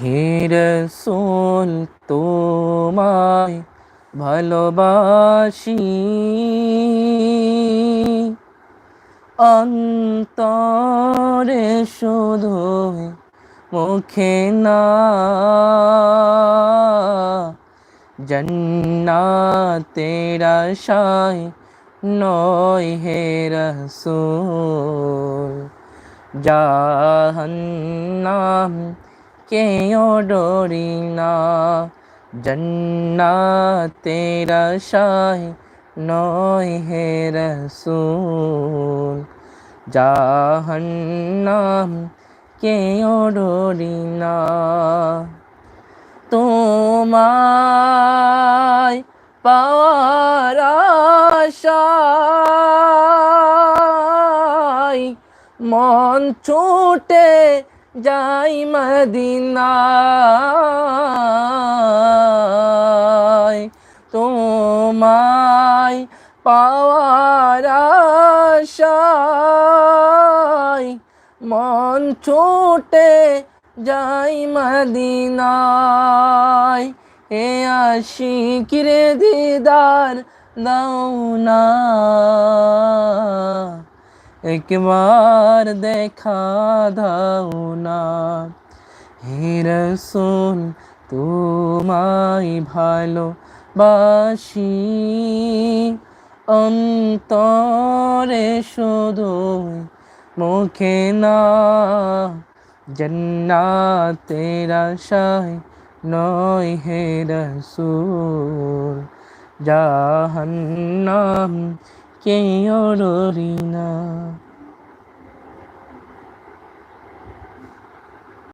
হে রসুল তোমায় ভালোবাসি। অন্তরে শুধু মুখে না জন্নাতের আশায় নয় হে রসুল। জাহান্নাম কেও ডরি না জন্নাতের আশায় নয় হে রসুল। জাহান্নাম কেও ডরি না তোমায় পাওয়ার আশায় মন ছুটে যাই মদিনায় তোমায় পাওয়ার আশায় মন ছুটে যাই মদিনায়। এ আশিকিরে দিদার দাও না। একবার দেখা দাও না। হে রসুল, তোমায় ভালো বাসি অন্তরে শুধু মুখে না, জন্নাতের আশায় নয় হে রসুল। জাহান্নাম কেউ ডরি না।